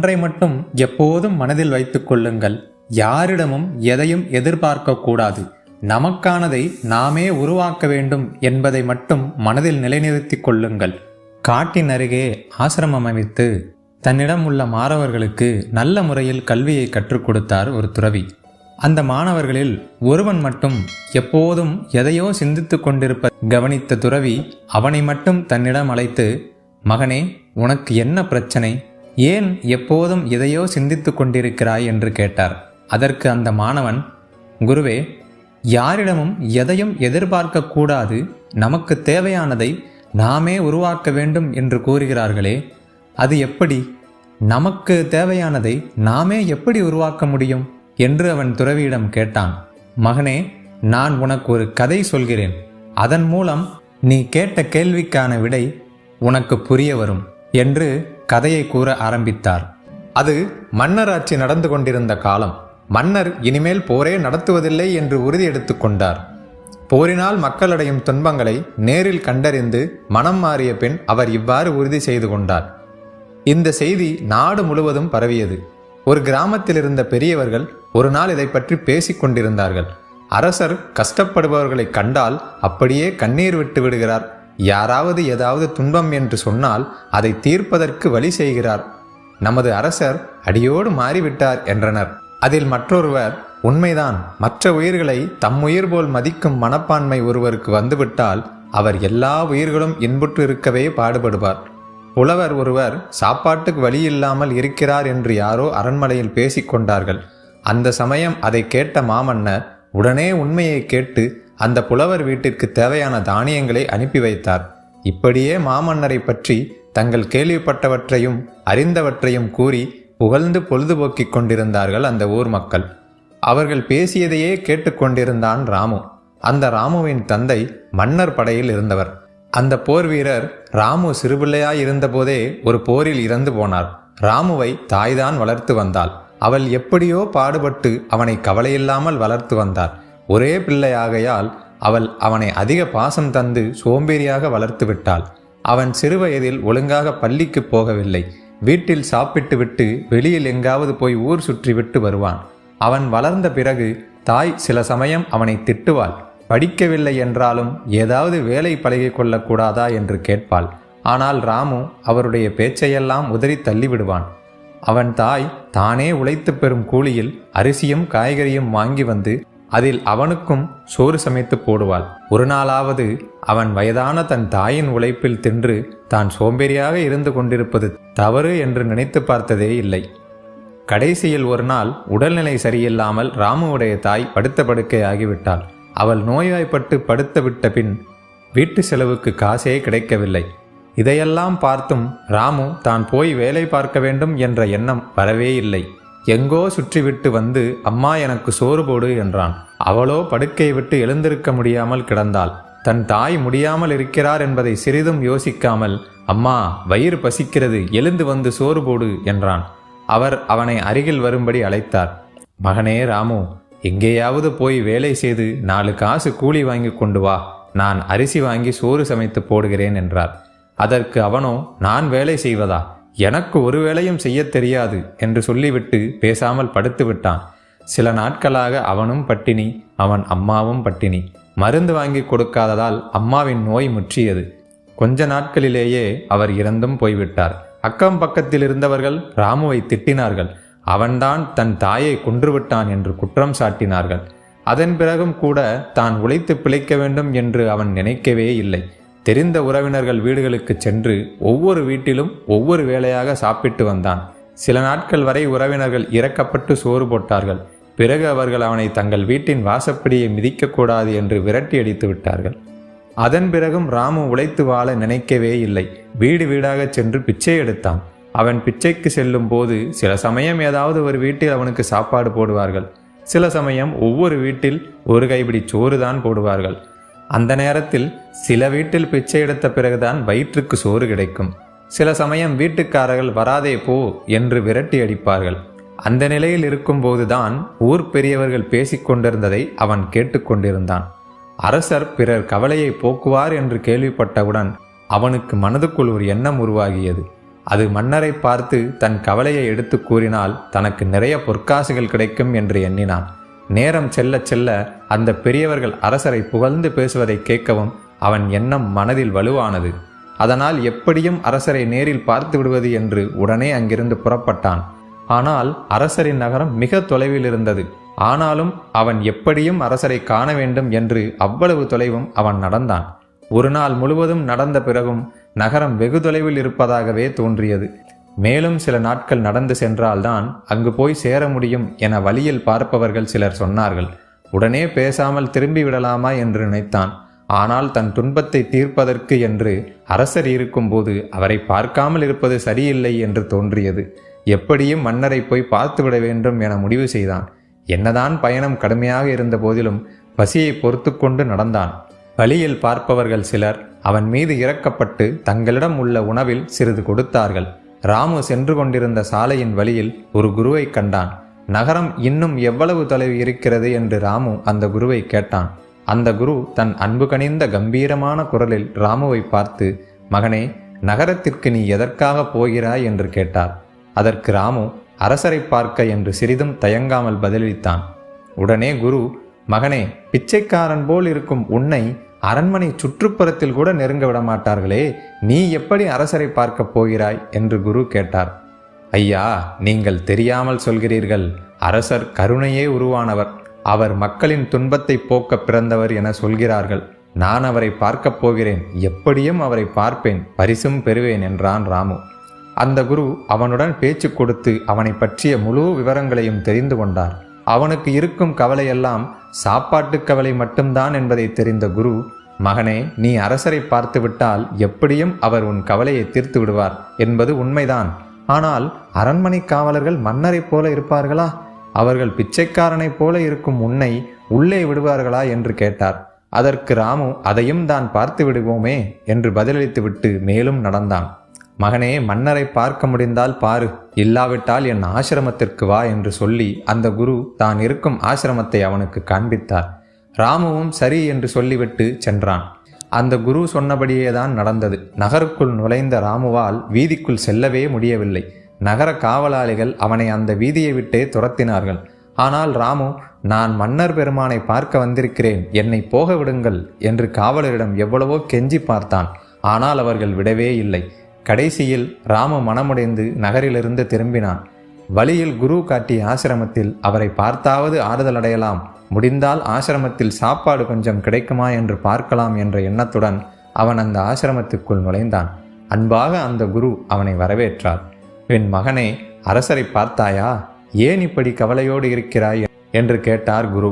ஒன்றை மட்டும் எப்போதும் மனதில் வைத்துக் கொள்ளுங்கள். யாரிடமும் எதையும் எதிர்பார்க்க கூடாது. நமக்கானதை நாமே உருவாக்க வேண்டும் என்பதை மட்டும் மனதில் நிலைநிறுத்திக் கொள்ளுங்கள். காட்டின் அருகே ஆசிரமம் அமைத்து தன்னிடம் உள்ள மாணவர்களுக்கு நல்ல முறையில் கல்வியை கற்றுக் கொடுத்தார் ஒரு துறவி. அந்த மாணவர்களில் ஒருவன் மட்டும் எப்போதும் எதையோ சிந்தித்துக் கொண்டிருப்ப கவனித்த துறவி அவனை மட்டும் தன்னிடம் அழைத்து மகனே உனக்கு என்ன பிரச்சனை? ஏன் எப்போதும் எதையோ சிந்தித்து கொண்டிருக்கிறாய் என்று கேட்டார். அதற்கு அந்த மாணவன் குருவே யாரிடமும் எதையும் எதிர்பார்க்கக்கூடாது நமக்கு தேவையானதை நாமே உருவாக்க வேண்டும் என்று கூறுகிறார்களே அது எப்படி? நமக்கு தேவையானதை நாமே எப்படி உருவாக்க முடியும்? என்று அவன் துறவியிடம் கேட்டான். மகனே நான் உனக்கு ஒரு கதை சொல்கிறேன். அதன் மூலம் நீ கேட்ட கேள்விக்கான விடை உனக்கு புரிய வரும் என்று கதையை கூற ஆரம்பித்தார். அது மன்னராட்சி நடந்து கொண்டிருந்த காலம். மன்னர் இனிமேல் போரே நடத்துவதில்லை என்று உறுதி எடுத்துக்கொண்டார் போரினால் மக்களடையும் துன்பங்களை நேரில் கண்டறிந்து மனம் மாறிய பின் அவர் இவ்வாறு உறுதி செய்து கொண்டார். இந்த செய்தி நாடு முழுவதும் பரவியது. ஒரு கிராமத்தில் இருந்த பெரியவர்கள் ஒரு நாள் இதை பற்றி பேசிக் கொண்டிருந்தார்கள். அரசர் கஷ்டப்படுபவர்களை கண்டால் அப்படியே கண்ணீர் விட்டு விடுகிறார். யாராவது ஏதாவது துன்பம் என்று சொன்னால் அதை தீர்ப்பதற்கு வழி செய்கிறார். நமது அரசர் அடியோடு மாறிவிட்டார் என்றனர். அதில் மற்றொருவர் உண்மைதான் மற்ற உயிர்களை தம் உயிர் போல் மதிக்கும் மனப்பான்மை ஒருவருக்கு வந்துவிட்டால் அவர் எல்லா உயிர்களும் இன்புற்று இருக்கவே பாடுபடுவார். புலவர் ஒருவர் சாப்பாட்டுக்கு வழி இல்லாமல் இருக்கிறார் என்று யாரோ அரண்மனையில் பேசிக்கொண்டார்கள் அந்த சமயம் அதை கேட்ட மாமன்னர் உடனே உண்மையை கேட்டு அந்த புலவர் வீட்டிற்கு தேவையான தானியங்களை அனுப்பி வைத்தார். இப்படியே மாமன்னரை பற்றி தங்கள் கேள்விப்பட்டவற்றையும் அறிந்தவற்றையும் கூறி புகழ்ந்து பொழுதுபோக்கிக் கொண்டிருந்தார்கள் அந்த ஊர் மக்கள். அவர்கள் பேசியதையே கேட்டுக்கொண்டிருந்தான் ராமு. அந்த ராமுவின் தந்தை மன்னர் படையில் இருந்தவர். அந்த போர் வீரர் ராமு சிறுபிள்ளையாய் இருந்தபோதே ஒரு போரில் இறந்து போனார். ராமுவை தாய்தான் வளர்த்து வந்தாள். அவள் எப்படியோ பாடுபட்டு அவனை கவலையில்லாமல் வளர்த்து வந்தார். ஒரே பிள்ளையாகையால் அவள் அவனை அதிக பாசம் தந்து சோம்பேறியாக வளர்த்து விட்டாள். அவன் சிறுவயதில் ஒழுங்காக பள்ளிக்கு போகவில்லை. வீட்டில் சாப்பிட்டு விட்டு வெளியில் எங்காவது போய் ஊர் சுற்றி விட்டு வருவான். அவன் வளர்ந்த பிறகு தாய் சில சமயம் அவனை திட்டுவாள். படிக்கவில்லை என்றாலும் ஏதாவது வேலை பழகி கொள்ளக்கூடாதா என்று கேட்பாள். ஆனால் ராமு அவருடைய பேச்சையெல்லாம் உதறி தள்ளிவிடுவான். அவன் தாய் தானே உழைத்து பெறும் கூலியில் அரிசியும் காய்கறியும் வாங்கி வந்து அதில் அவனுக்கும் சோறு சமைத்து போடுவாள். ஒரு நாளாவது அவன் வயதான தன் தாயின் உழைப்பில் தின்று தான் சோம்பேறியாக இருந்து கொண்டிருப்பது தவறு என்று நினைத்து பார்த்ததே இல்லை. கடைசியில் ஒரு நாள் உடல்நிலை சரியில்லாமல் ராமுவுடைய தாய் படுத்த படுக்கை ஆகிவிட்டாள். அவள் நோய்வாய்ப்பட்டு படுத்து விட்ட பின் வீட்டு செலவுக்கு காசே கிடைக்கவில்லை. இதையெல்லாம் பார்த்தும் ராமு தான் போய் வேலை பார்க்க வேண்டும் என்ற எண்ணம் வரவே இல்லை. எங்கோ சுற்றிவிட்டு வந்து அம்மா எனக்கு சோறு போடு என்றான். அவளோ படுக்கையை விட்டு எழுந்திருக்க முடியாமல் கிடந்தாள். தன் தாய் முடியாமல் இருக்கிறார் என்பதை சிறிதும் யோசிக்காமல் அம்மா வயிறு பசிக்கிறது எழுந்து வந்து சோறு போடு என்றான். அவர் அவனை அருகில் வரும்படி அழைத்தார். மகனே ராமு எங்கேயாவது போய் வேலை செய்து நாலு காசு கூலி வாங்கி கொண்டு வா. நான் அரிசி வாங்கி சோறு சமைத்து போடுகிறேன் என்றார். அதற்கு அவனோ நான் வேலை செய்வதா? எனக்கு ஒரு வேலையும் செய்யத் தெரியாது என்று சொல்லிவிட்டு பேசாமல் படுத்து விட்டான். சில நாட்களாக அவனும் பட்டினி அவன் அம்மாவும் பட்டினி. மருந்து வாங்கி கொடுக்காததால் அம்மாவின் நோய் முற்றியது. கொஞ்ச நாட்களிலேயே அவர் இறந்தும் போய்விட்டார். அக்கம் பக்கத்தில் இருந்தவர்கள் ராமுவை திட்டினார்கள். அவன்தான் தன் தாயை கொன்றுவிட்டான் என்று குற்றம் சாட்டினார்கள். அதன் பிறகும் கூட தான் உழைத்து பிழைக்க வேண்டும் என்று அவன் நினைக்கவே இல்லை. தெரிந்த உறவினர்கள் வீடுகளுக்கு சென்று ஒவ்வொரு வீட்டிலும் ஒவ்வொரு வேளையாக சாப்பிட்டு வந்தான். சில நாட்கள் வரை உறவினர்கள் இறக்கப்பட்டு சோறு போட்டார்கள். பிறகு அவர்கள் அவனை தங்கள் வீட்டின் வாசப்படியை மிதிக்கக்கூடாது என்று விரட்டி அடித்து விட்டார்கள். அதன் பிறகும் ராமு உழைத்து வாழ நினைக்கவே இல்லை. வீடு வீடாக சென்று பிச்சை எடுத்தான். அவன் பிச்சைக்கு செல்லும் போது சில சமயம் ஏதாவது ஒரு வீட்டில் அவனுக்கு சாப்பாடு போடுவார்கள். சில சமயம் ஒவ்வொரு வீட்டில் ஒரு கைப்பிடி சோறு தான் போடுவார்கள். அந்த நேரத்தில் சில வீட்டில் பிச்சை எடுத்த பிறகுதான் வயிற்றுக்கு சோறு கிடைக்கும். சில சமயம் வீட்டுக்காரர்கள் வராதே போ என்று விரட்டி அடிப்பார்கள். அந்த நிலையில் இருக்கும்போதுதான் ஊர் பெரியவர்கள் பேசிக்கொண்டிருந்ததை அவன் கேட்டுக்கொண்டிருந்தான் அரசர் பிறர் கவலையை போக்குவார் என்று கேள்விப்பட்டவுடன் அவனுக்கு மனதுக்குள் ஒரு எண்ணம் உருவாகியது. அது மன்னரை பார்த்து தன் கவலையை எடுத்து கூறினால் தனக்கு நிறைய பொற்காசுகள் கிடைக்கும் என்று எண்ணினான். நேரம் செல்ல செல்ல அந்த பெரியவர்கள் அரசரை புகழ்ந்து பேசுவதை கேட்கவும் அவன் எண்ணம் மனதில் வலுவானது. அதனால் எப்படியும் அரசரை நேரில் பார்த்து விடுவது என்று உடனே அங்கிருந்து புறப்பட்டான். ஆனால் அரசரின் நகரம் மிக தொலைவில் இருந்தது. ஆனாலும் அவன் எப்படியும் அரசரை காண வேண்டும் என்று அவ்வளவு தொலைவும் அவன் நடந்தான். ஒரு நாள் முழுவதும் நடந்த பிறகும் நகரம் வெகு தொலைவில் இருப்பதாகவே தோன்றியது. மேலும் சில நாட்கள் நடந்து சென்றால்தான் அங்கு போய் சேர முடியும் என வழியில் பார்ப்பவர்கள் சிலர் சொன்னார்கள். உடனே பேசாமல் திரும்பி விடலாமா என்று நினைத்தான். ஆனால் தன் துன்பத்தை தீர்ப்பதற்கு என்று அரசர் இருக்கும்போது அவரை பார்க்காமல் இருப்பது சரியில்லை என்று தோன்றியது. எப்படியும் மன்னரை போய் பார்த்துவிட வேண்டும் என முடிவு செய்தான். என்னதான் பயணம் கடுமையாக இருந்த போதிலும் பசியை பொறுத்து கொண்டு நடந்தான். வழியில் பார்ப்பவர்கள் சிலர் அவன் மீது இறக்கப்பட்டு தங்களிடம் உள்ள உணவில் சிறிது கொடுத்தார்கள். ராமு சென்று கொண்டிருந்த சாலையின் வழியில் ஒரு குருவை கண்டான். நகரம் இன்னும் எவ்வளவு தொலைவு இருக்கிறது என்று ராமு அந்த குருவை கேட்டான். அந்த குரு தன் அன்பு கனிந்த கம்பீரமான குரலில் ராமுவை பார்த்து மகனே நகரத்திற்கு நீ எதற்காக போகிறாய்? என்று கேட்டார். அதற்கு ராமு அரசரை பார்க்க என்று சிறிதும் தயங்காமல் பதிலளித்தான். உடனே குரு மகனே பிச்சைக்காரன் போல் இருக்கும் உன்னை அரண்மனை சுற்றுப்புறத்தில் கூட நெருங்க விட மாட்டார்களே நீ எப்படி அரசரை பார்க்கப் போகிறாய்? என்று குரு கேட்டார். ஐயா நீங்கள் தெரியாமல் சொல்கிறீர்கள் அரசர் கருணையே உருவானவர் அவர் மக்களின் துன்பத்தை போக்க பிறந்தவர் என சொல்கிறார்கள். நான் அவரை பார்க்கப் போகிறேன் எப்படியும் அவரை பார்ப்பேன் பரிசும் பெறுவேன் என்றான் ராமு. அந்த குரு அவனுடன் பேச்சு கொடுத்து அவனை பற்றிய முழு விவரங்களையும் தெரிந்து கொண்டார். அவனுக்கு இருக்கும் கவலையெல்லாம் சாப்பாட்டு கவலை மட்டும்தான் என்பதை தெரிந்த குரு மகனே நீ அரசரை பார்த்துவிட்டால் எப்படியும் அவர் உன் கவலையை தீர்த்து விடுவார் என்பது உண்மைதான். ஆனால் அரண்மனை காவலர்கள் மன்னரைப் போல இருப்பார்களா? அவர்கள் பிச்சைக்காரனைப் போல இருக்கும் உன்னை உள்ளே விடுவார்களா என்று கேட்டார். அதற்கு ராமு அதையும் தான் பார்த்து விடுவோமே என்று பதிலளித்துவிட்டு மேலும் நடந்தான். மகனே மன்னரை பார்க்க முடிந்தால் பாரு. இல்லாவிட்டால் என் ஆசிரமத்திற்கு வா என்று சொல்லி அந்த குரு தான் இருக்கும் ஆசிரமத்தை அவனுக்கு காண்பித்தார். ராமுவும் சரி என்று சொல்லிவிட்டு சென்றான். அந்த குரு சொன்னபடியே தான் நடந்தது. நகருக்குள் நுழைந்த ராமுவால் வீதிக்குள் செல்லவே முடியவில்லை. நகர காவலாளிகள் அவனை அந்த வீதியை விட்டே துரத்தினார்கள். ஆனால் ராமு நான் மன்னர் பெருமானை பார்க்க வந்திருக்கிறேன். என்னை போக விடுங்கள் என்று காவலரிடம் எவ்வளவோ கெஞ்சி பார்த்தான். ஆனால் அவர்கள் விடவே இல்லை. கடைசியில் ராமு மனமுடைந்து நகரிலிருந்து திரும்பினான். வழியில் குரு காட்டிய ஆசிரமத்தில் அவரை பார்த்தாவது ஆறுதல் அடையலாம். முடிந்தால் ஆசிரமத்தில் சாப்பாடு கொஞ்சம் கிடைக்குமா என்று பார்க்கலாம் என்ற எண்ணத்துடன் அவன் அந்த ஆசிரமத்துக்குள் நுழைந்தான். அன்பாக அந்த குரு அவனை வரவேற்றார். என் மகனே அரசரை பார்த்தாயா? ஏன் இப்படி கவலையோடு இருக்கிறாய்? என்று கேட்டார் குரு.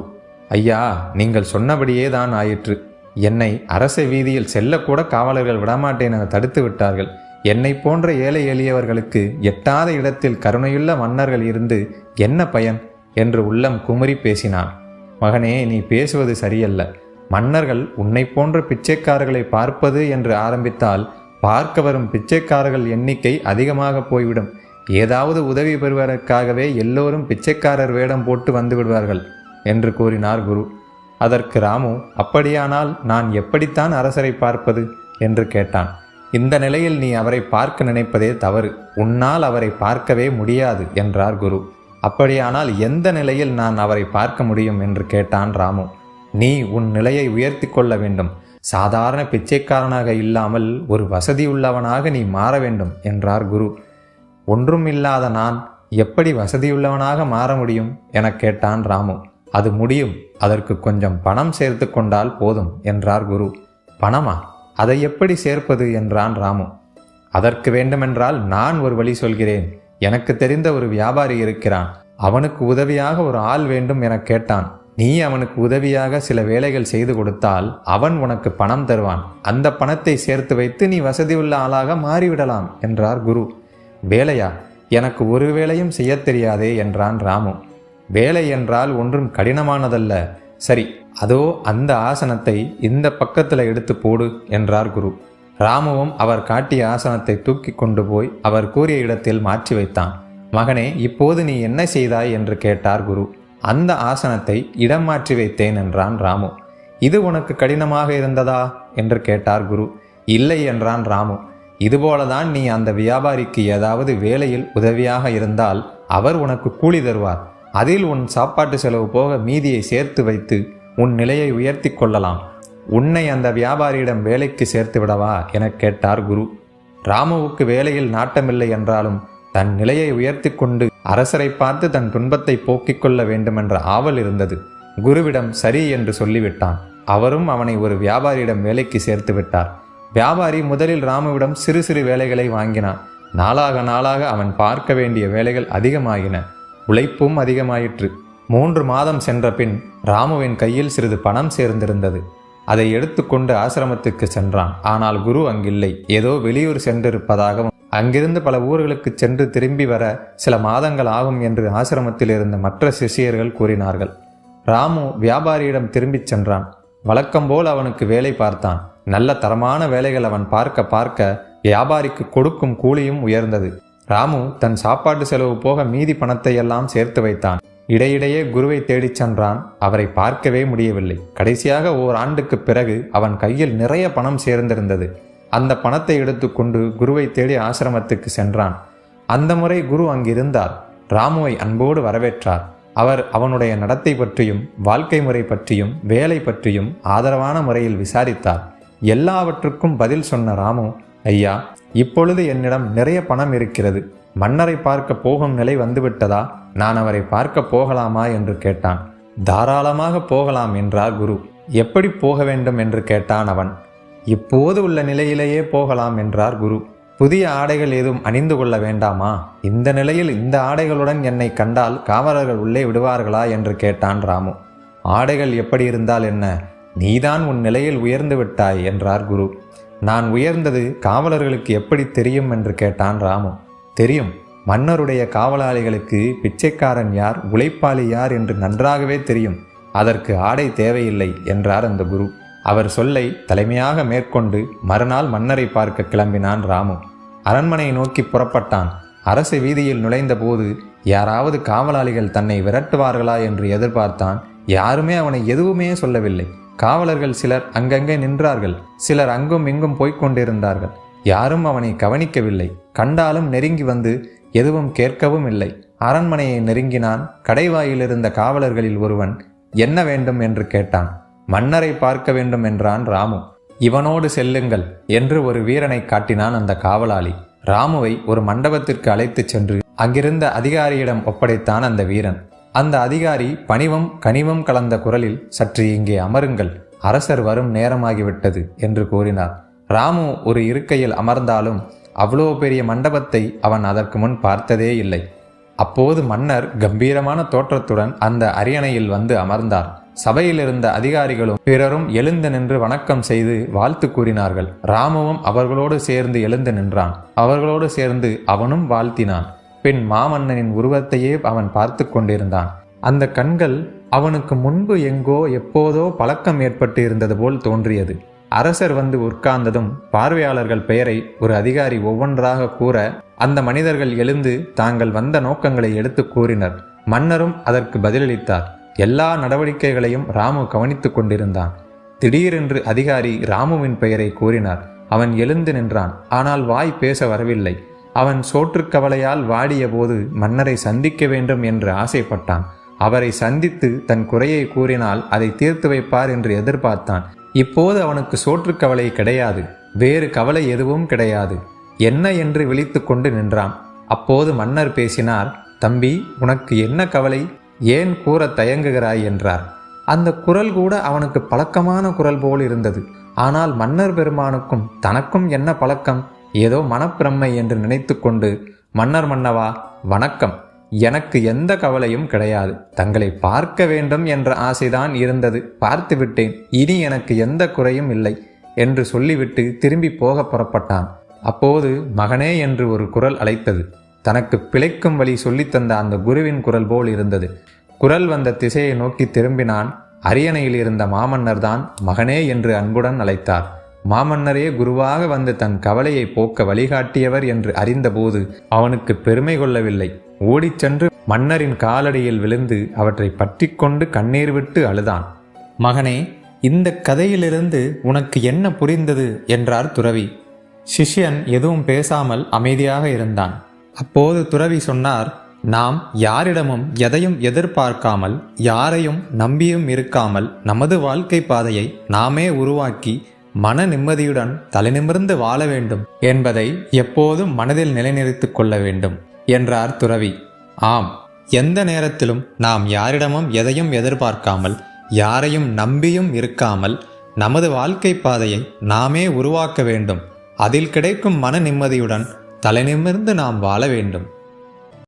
ஐயா நீங்கள் சொன்னபடியே தான் ஆயிற்று. என்னை அரச வீதியில் செல்லக்கூட காவலர்கள் விடமாட்டேன் என தடுத்து விட்டார்கள். என்னை போன்ற ஏழை எளியவர்களுக்கு எட்டாத இடத்தில் கருணையுள்ள மன்னர்கள் இருந்து என்ன பயன்? என்று உள்ளம் குமரி பேசினான். மகனே நீ பேசுவது சரியல்ல. மன்னர்கள் உன்னை போன்ற பிச்சைக்காரர்களை பார்ப்பது என்று ஆரம்பித்தால் பார்க்க வரும் பிச்சைக்காரர்கள் எண்ணிக்கை அதிகமாக போய்விடும். ஏதாவது உதவி பெறுவதற்காகவே எல்லோரும் பிச்சைக்காரர் வேடம் போட்டு வந்து விடுவார்கள் என்று கூறினார் குரு. அதற்கு ராமு அப்படியானால் நான் எப்படித்தான் அரசரை பார்ப்பது? என்று கேட்டான். இந்த நிலையில் நீ அவரை பார்க்க நினைப்பதே தவறு. உன்னால் அவரை பார்க்கவே முடியாது என்றார் குரு. அப்படியானால் எந்த நிலையில் நான் அவரை பார்க்க முடியும் என்று கேட்டான் ராமு. நீ உன் நிலையை உயர்த்தி கொள்ள வேண்டும். சாதாரண பிச்சைக்காரனாக இல்லாமல் ஒரு வசதியுள்ளவனாக நீ மாற வேண்டும் என்றார் குரு. ஒன்றும் இல்லாத நான் எப்படி வசதியுள்ளவனாக மாற முடியும் எனக் கேட்டான் ராமு. அது முடியும் அதற்கு கொஞ்சம் பணம் சேர்த்து கொண்டால் போதும் என்றார் குரு. பணமா? அதை எப்படி சேர்ப்பது என்றான் ராமு. அதற்கு வேண்டுமென்றால் நான் ஒரு வழி சொல்கிறேன். எனக்கு தெரிந்த ஒரு வியாபாரி இருக்கிறான். அவனுக்கு உதவியாக ஒரு ஆள் வேண்டும் என கேட்டான். நீ அவனுக்கு உதவியாக சில வேலைகள் செய்து கொடுத்தால் அவன் உனக்கு பணம் தருவான். அந்த பணத்தை சேர்த்து வைத்து நீ வசதியுள்ள ஆளாக மாறிவிடலாம் என்றார் குரு. வேலையா? எனக்கு ஒரு வேலையும் செய்ய தெரியாதே என்றான் ராமு. வேலை என்றால் ஒன்றும் கடினமானதல்ல. சரி அதோ அந்த ஆசனத்தை இந்த பக்கத்தில் எடுத்து போடு என்றார் குரு. ராமுவும் அவர் காட்டிய ஆசனத்தை தூக்கி கொண்டு போய் அவர் கூறிய இடத்தில் மாற்றி வைத்தான். மகனே இப்போது நீ என்ன செய்தாய் என்று கேட்டார் குரு. அந்த ஆசனத்தை இடம் மாற்றி வைத்தேன் என்றான் ராமு. இது உனக்கு கடினமாக இருந்ததா? என்று கேட்டார் குரு. இல்லை என்றான் ராமு. இதுபோலதான் நீ அந்த வியாபாரிக்கு ஏதாவது வேலையில் உதவியாக இருந்தால் அவர் உனக்கு கூலி தருவார். அதில் உன் சாப்பாட்டு செலவு போக மீதியை சேர்த்து வைத்து உன் நிலையை உயர்த்தி கொள்ளலாம். உன்னை அந்த வியாபாரியிடம் வேலைக்கு சேர்த்து விடவா எனக் கேட்டார் குரு. ராமுவுக்கு வேலையில் நாட்டமில்லை என்றாலும் தன் நிலையை உயர்த்தி கொண்டு அரசரை பார்த்து தன் துன்பத்தை போக்கிக் கொள்ள வேண்டுமென்ற ஆவல் இருந்தது. குருவிடம் சரி என்று சொல்லிவிட்டான். அவரும் அவனை ஒரு வியாபாரியிடம் வேலைக்கு சேர்த்து விட்டார். வியாபாரி முதலில் ராமுவிடம் சிறு சிறு வேலைகளை வாங்கினான். நாளாக நாளாக அவன் பார்க்க வேண்டிய வேலைகள் அதிகமாகின. உழைப்பும் அதிகமாயிற்று. மூன்று மாதம் சென்ற பின் ராமுவின் கையில் சிறிது பணம் சேர்ந்திருந்தது. அதை எடுத்துக்கொண்டு ஆசிரமத்துக்கு சென்றான். ஆனால் குரு அங்கில்லை. ஏதோ வெளியூர் சென்றிருப்பதாகவும் அங்கிருந்து பல ஊர்களுக்கு சென்று திரும்பி வர சில மாதங்கள் ஆகும் என்று ஆசிரமத்தில் இருந்த மற்ற சிஷியர்கள் கூறினார்கள். ராமு வியாபாரியிடம் திரும்பிச் சென்றான். வழக்கம்போல் அவனுக்கு வேலை பார்த்தான். நல்ல தரமான வேலைகள் அவன் பார்க்க பார்க்க வியாபாரிக்கு கொடுக்கும் கூலியும் உயர்ந்தது. ராமு தன் சாப்பாட்டு செலவு போக மீதி பணத்தை எல்லாம் சேர்த்து வைத்தான். இடையிடையே குருவை தேடிச் சென்றான். அவரை பார்க்கவே முடியவில்லை. கடைசியாக ஓர் ஆண்டுக்கு பிறகு அவன் கையில் நிறைய பணம் சேர்ந்திருந்தது. அந்த பணத்தை எடுத்துக்கொண்டு குருவை தேடி ஆசிரமத்துக்கு சென்றான். அந்த முறை குரு அங்கிருந்தார். ராமுவை அன்போடு வரவேற்றார். அவர் அவனுடைய நடத்தை பற்றியும் வாழ்க்கை முறை பற்றியும் வேலை பற்றியும் ஆதரவான முறையில் விசாரித்தார். எல்லாவற்றுக்கும் பதில் சொன்ன ராமு ஐயா இப்பொழுது என்னிடம் நிறைய பணம் இருக்கிறது. மன்னரை பார்க்க போகும் நிலை வந்துவிட்டதா? நான் அவரை பார்க்க போகலாமா என்று கேட்டான். தாராளமாக போகலாம் என்றார் குரு. எப்படி போக வேண்டும் என்று கேட்டான் அவன். இப்போது உள்ள நிலையிலேயே போகலாம் என்றார் குரு. புதிய ஆடைகள் ஏதும் அணிந்து கொள்ள வேண்டாமா? இந்த நிலையில் இந்த ஆடைகளுடன் என்னை கண்டால் காவலர்கள் உள்ளே விடுவார்களா என்று கேட்டான் ராமு. ஆடைகள் எப்படி இருந்தால் என்ன? நீதான் உன் நிலையில் உயர்ந்து விட்டாய் என்றார் குரு. நான் உயர்ந்தது காவலர்களுக்கு எப்படி தெரியும் என்று கேட்டான் ராமு. தெரியும். மன்னருடைய காவலாளிகளுக்கு பிச்சைக்காரன் யார் உழைப்பாளி யார் என்று நன்றாகவே தெரியும். அதற்கு ஆடை தேவையில்லை என்றார் அந்த குரு. அவர் சொல்லை தலைமையாக மேற்கொண்டு மறுநாள் மன்னரை பார்க்க கிளம்பினான் ராமு. அரண்மனையை நோக்கி புறப்பட்டான். அரசு வீதியில் நுழைந்தபோது யாராவது காவலாளிகள் தன்னை விரட்டுவார்களா என்று எதிர்பார்த்தான். யாருமே அவனை எதுவுமே சொல்லவில்லை. காவலர்கள் சிலர் அங்கங்கே நின்றார்கள். சிலர் அங்கும் இங்கும் போய்க் கொண்டிருந்தார்கள் யாரும் அவனை கவனிக்கவில்லை. கண்டாலும் நெருங்கி வந்து எதுவும் கேட்கவும் இல்லை. அரண்மனையை நெருங்கினான். கடைவாயிலிருந்த காவலர்களில் ஒருவன் என்ன வேண்டும்? என்று கேட்டான். மன்னரை பார்க்க வேண்டும் என்றான் ராமு. இவனோடு செல்லுங்கள் என்று ஒரு வீரனை காட்டினான் அந்த காவலாளி. ராமுவை ஒரு மண்டபத்திற்கு அழைத்துச் சென்று அங்கிருந்த அதிகாரியிடம் ஒப்படைத்தான் அந்த வீரன். அந்த அதிகாரி பணிவம் கனிவம் கலந்த குரலில் சற்று இங்கே அமருங்கள். அரசர் வரும் நேரமாகிவிட்டது என்று கூறினார். ராமு ஒரு இருக்கையில் அமர்ந்தாலும் அவ்வளோ பெரிய மண்டபத்தை அவன் அதற்கு முன் பார்த்ததே இல்லை. அப்போது மன்னர் கம்பீரமான தோற்றத்துடன் அந்த அரியணையில் வந்து அமர்ந்தார். சபையில் இருந்த அதிகாரிகளும் பிறரும் எழுந்து நின்று வணக்கம் செய்து வாழ்த்து கூறினார்கள். ராமுவும் அவர்களோடு சேர்ந்து எழுந்து நின்றான். அவர்களோடு சேர்ந்து அவனும் வாழ்த்தினான். பின் மாமன்னனின் உருவத்தையே அவன் பார்த்து கொண்டிருந்தான். அந்த கண்கள் அவனுக்கு முன்பு எங்கோ எப்போதோ பழக்கம் ஏற்பட்டு இருந்தது போல் தோன்றியது. அரசர் வந்து உட்கார்ந்ததும் பார்வையாளர்கள் பெயரை ஒரு அதிகாரி ஒவ்வொன்றாக கூற அந்த மனிதர்கள் எழுந்து தாங்கள் வந்த நோக்கங்களை எடுத்து கூறினர். மன்னரும் அதற்கு பதிலளித்தார். எல்லா நடவடிக்கைகளையும் ராமு கவனித்துக் கொண்டிருந்தான். திடீரென்று அதிகாரி ராமுவின் பெயரை கூறினார். அவன் எழுந்து நின்றான். ஆனால் வாய் பேச வரவில்லை. அவன் சோற்றுக் கவலையால் வாடிய போது மன்னரை சந்திக்க வேண்டும் என்று ஆசைப்பட்டான். அவரை சந்தித்து தன் குறையை கூறினால் அதை தீர்த்து வைப்பார் என்று எதிர்பார்த்தான். இப்போது அவனுக்கு சோற்றுக் கவலை கிடையாது. வேறு கவலை எதுவும் கிடையாது. என்ன என்று விழித்து கொண்டு நின்றான். அப்போது மன்னர் பேசினார் தம்பி உனக்கு என்ன கவலை? ஏன் கூற தயங்குகிறாய்? என்றார். அந்த குரல் கூட அவனுக்கு பழக்கமான குரல் போல் இருந்தது. ஆனால் மன்னர் பெருமானுக்கும் தனக்கும் என்ன பழக்கம்? ஏதோ மனப்பிரம்மை என்று நினைத்து கொண்டு மன்னர் மன்னவா வணக்கம். எனக்கு எந்த கவலையும் கிடையாது. தங்களை பார்க்க வேண்டும் என்ற ஆசைதான் இருந்தது. பார்த்துவிட்டேன் இனி எனக்கு எந்த குறையும் இல்லை என்று சொல்லிவிட்டு திரும்பி போக புறப்பட்டான். அப்போது மகனே என்று ஒரு குரல் அழைத்தது. தனக்கு பிழைக்கும் வழி சொல்லித்தந்த அந்த குருவின் குரல் போல் இருந்தது. குரல் வந்த திசையை நோக்கி திரும்பினான். அரியணையில் இருந்த மாமன்னர் தான் மகனே என்று அன்புடன் அழைத்தார். மாமன்னரே குருவாக வந்து தன் கவலையை போக்க வழிகாட்டியவர் என்று அறிந்தபோது அவனுக்கு பெருமை கொள்ளவில்லை. ஓடிச் சென்று மன்னரின் காலடியில் விழுந்து அவற்றை பற்றிக்கொண்டு கண்ணீர் விட்டு அழுதான். மகனே இந்த கதையிலிருந்து உனக்கு என்ன புரிந்தது? என்றார் துறவி. சிஷ்யன் எதுவும் பேசாமல் அமைதியாக இருந்தான். அப்போது துறவி சொன்னார் நாம் யாரிடமும் எதையும் எதிர்பார்க்காமல் யாரையும் நம்பியும் இருக்காமல் நமது வாழ்க்கை பாதையை நாமே உருவாக்கி மன நிம்மதியுடன் தலைநிமிர்ந்து வாழ வேண்டும் என்பதை எப்போதும் மனதில் நிலைநிறுத்திக் கொள்ள வேண்டும் என்றார் துறவி. ஆம் எந்த நேரத்திலும் நாம் யாரிடமும் எதையும் எதிர்பார்க்காமல் யாரையும் நம்பியும் இருக்காமல் நமது வாழ்க்கை பாதையை நாமே உருவாக்க வேண்டும். அதில் கிடைக்கும் மன நிம்மதியுடன் தலைநிமிர்ந்து நாம் வாழ வேண்டும்.